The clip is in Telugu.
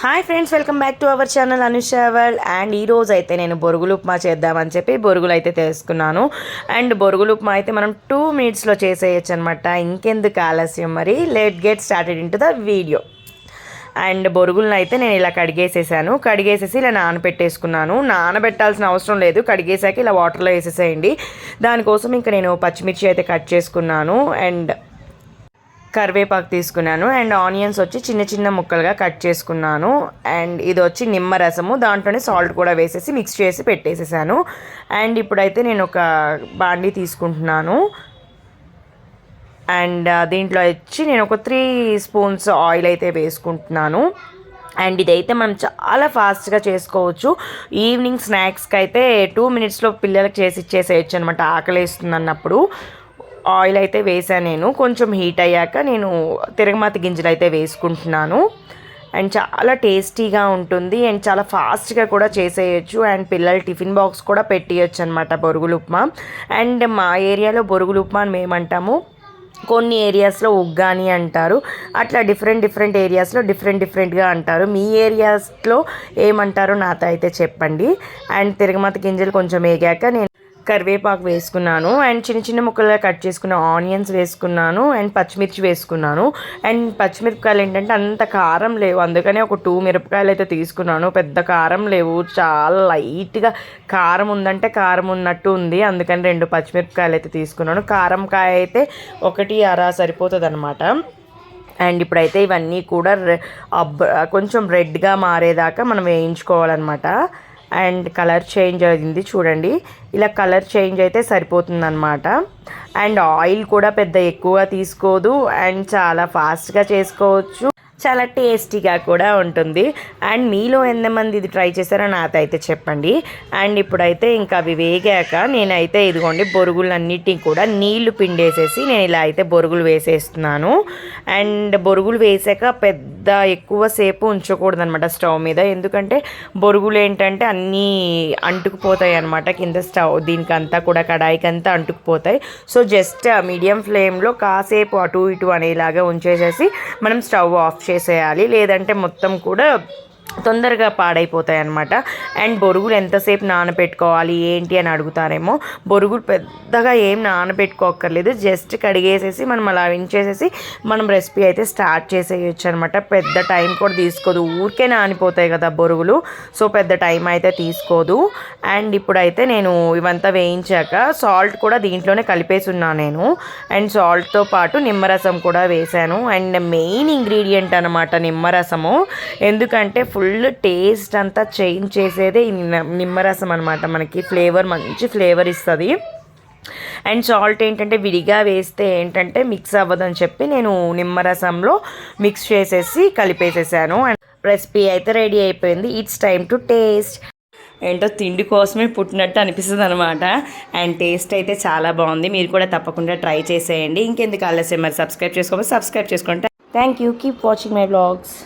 Hi friends welcome back to our channel Anusha world and ఈ రోజు అయితే నేను బొరుగులు ఉప్మా చేద్దామని చెప్పి బొరుగులు అయితే తీసుకున్నాను. అండ్ బొరుగులు ఉప్మా అయితే మనం టూ మినిట్స్లో చేసేయచ్చు అనమాట ఇంకెందుకు ఆలస్యం మరి? Let get started into the video and బొరుగులను అయితే నేను ఇలా కడిగేసేసాను. కడిగేసేసి ఇలా నానబెట్టేసుకున్నాను. నానబెట్టాల్సిన అవసరం లేదు. కడిగేసాక ఇలా వాటర్లో వేసేసేయండి. దానికోసం ఇంకా నేను పచ్చిమిర్చి అయితే కట్ చేసుకున్నాను. అండ్ కరివేపాకు తీసుకున్నాను. అండ్ ఆనియన్స్ వచ్చి చిన్న చిన్న ముక్కలుగా కట్ చేసుకున్నాను. అండ్ ఇది వచ్చి నిమ్మరసము దాంట్లోనే సాల్ట్ కూడా వేసేసి మిక్స్ చేసి పెట్టేసేసాను. అండ్ ఇప్పుడైతే నేను ఒక బాండీ తీసుకుంటున్నాను. అండ్ దీంట్లో వచ్చి నేను ఒక త్రీ స్పూన్స్ ఆయిల్ అయితే వేసుకుంటున్నాను. అండ్ ఇదైతే మనం చాలా ఫాస్ట్గా చేసుకోవచ్చు. ఈవినింగ్ స్నాక్స్కి అయితే టూ మినిట్స్లో పిల్లలకి చేసి ఇచ్చేసేయచ్చు అనమాట ఆకలిస్తుంది అన్నప్పుడు ఆయిల్ అయితే వేసాను నేను. కొంచెం హీట్ అయ్యాక నేను తిరగమాత గింజలు అయితే వేసుకుంటున్నాను. అండ్ చాలా టేస్టీగా ఉంటుంది. అండ్ చాలా ఫాస్ట్గా కూడా చేసేయచ్చు. అండ్ పిల్లలు టిఫిన్ బాక్స్ కూడా పెట్టేయచ్చు అనమాట బొరుగులు ఉప్మా. అండ్ మా ఏరియాలో బొరుగులు ఉప్మా అని మేమంటాము. కొన్ని ఏరియాస్లో ఉగ్గాని అంటారు. అట్లా డిఫరెంట్ డిఫరెంట్ ఏరియాస్లో డిఫరెంట్ డిఫరెంట్గా అంటారు. మీ ఏరియాస్లో ఏమంటారో నాతో అయితే చెప్పండి. అండ్ తిరగమాత గింజలు కొంచెం వేగాక నేను కరివేపాకు వేసుకున్నాను. అండ్ చిన్న చిన్న ముక్కలుగా కట్ చేసుకున్న ఆనియన్స్ వేసుకున్నాను. అండ్ పచ్చిమిర్చి వేసుకున్నాను. అండ్ పచ్చిమిరపకాయలు ఏంటంటే అంత కారం లేవు. అందుకనే ఒక టూ మిరపకాయలు అయితే తీసుకున్నాను. పెద్ద కారం లేవు. చాలా లైట్గా కారం ఉందంటే కారం ఉన్నట్టు ఉంది. అందుకని రెండు పచ్చిమిరపకాయలు అయితే తీసుకున్నాను. కారంకాయ అయితే ఒకటి అర సరిపోతుంది అనమాట అండ్ ఇప్పుడైతే ఇవన్నీ కూడా కొంచెం రెడ్గా మారేదాకా మనం వేయించుకోవాలన్నమాట. అండ్ కలర్ చేంజ్ అయింది చూడండి. ఇలా కలర్ చేంజ్ అయితే సరిపోతుందన్నమాట. అండ్ ఆయిల్ కూడా పెద్ద ఎక్కువ తీసుకోదు అండ్ చాలా ఫాస్ట్గా చేసుకోవచ్చు. చాలా టేస్టీగా కూడా ఉంటుంది. అండ్ మీలో ఎంతమంది ఇది ట్రై చేశారో నాతో అయితే చెప్పండి. అండ్ ఇప్పుడైతే ఇంకా అవి వేగాక నేనైతే ఇదిగోండి బొరుగులన్నిటిని కూడా నీళ్ళు పిండేసేసి నేను ఇలా అయితే బొరుగులు వేసేస్తున్నాను. అండ్ బొరుగులు వేసాక పెద్ద ఎక్కువసేపు ఉంచకూడదు అనమాట స్టవ్ మీద. ఎందుకంటే బొరుగులు ఏంటంటే అన్నీ అంటుకుపోతాయి అనమాట కింద స్టవ్ దీనికంతా కూడా కడాయికి అంతా అంటుకుపోతాయి. సో జస్ట్ మీడియం ఫ్లేమ్లో కాసేపు అటు ఇటు అనేలాగా ఉంచేసేసి మనం స్టవ్ ఆఫ్ చేసేయాలి. లేదంటే మొత్తం కూడా తొందరగా పాడైపోతాయి అన్నమాట అండ్ బొరుగులు ఎంతసేపు నానబెట్టుకోవాలి ఏంటి అని అడుగుతారేమో. బొరుగులు పెద్దగా ఏం నానబెట్టుకోక్కర్లేదు. జస్ట్ కడిగేసేసి మనం అలా వించేసేసి మనం రెసిపీ అయితే స్టార్ట్ చేసేయచ్చు అనమాట పెద్ద టైం కూడా తీసుకోదు. ఊరికే నానిపోతాయి కదా బొరుగులు. సో పెద్ద టైం అయితే తీసుకోదు. అండ్ ఇప్పుడైతే నేను ఇవంతా వేయించాక సాల్ట్ కూడా దీంట్లోనే కలిపేసి ఉన్నాను నేను అండ్ సాల్ట్తో పాటు నిమ్మరసం కూడా వేశాను. అండ్ మెయిన్ ఇంగ్రీడియంట్ అనమాట నిమ్మరసము. ఎందుకంటే ఫుల్ టేస్ట్ అంతా చేంజ్ చేసేదే ఈ నిమ్మరసం అనమాట మనకి ఫ్లేవర్ మంచి ఫ్లేవర్ ఇస్తుంది. అండ్ సాల్ట్ ఏంటంటే విడిగా వేస్తే ఏంటంటే మిక్స్ అవ్వదని చెప్పి నేను నిమ్మరసంలో మిక్స్ చేసేసి కలిపేసేసాను. అండ్ రెసిపీ అయితే రెడీ అయిపోయింది. It's time to taste. ఏంటో తిండి కోసమే పుట్టినట్టు అనిపిస్తుంది అనమాట అండ్ టేస్ట్ అయితే చాలా బాగుంది. మీరు కూడా తప్పకుండా ట్రై చేసేయండి. ఇంకెందుకు ఆలస్యం? మరి సబ్స్క్రైబ్ చేసుకోవాలి సబ్స్క్రైబ్ చేసుకుంటే. Thank you keep watching my vlogs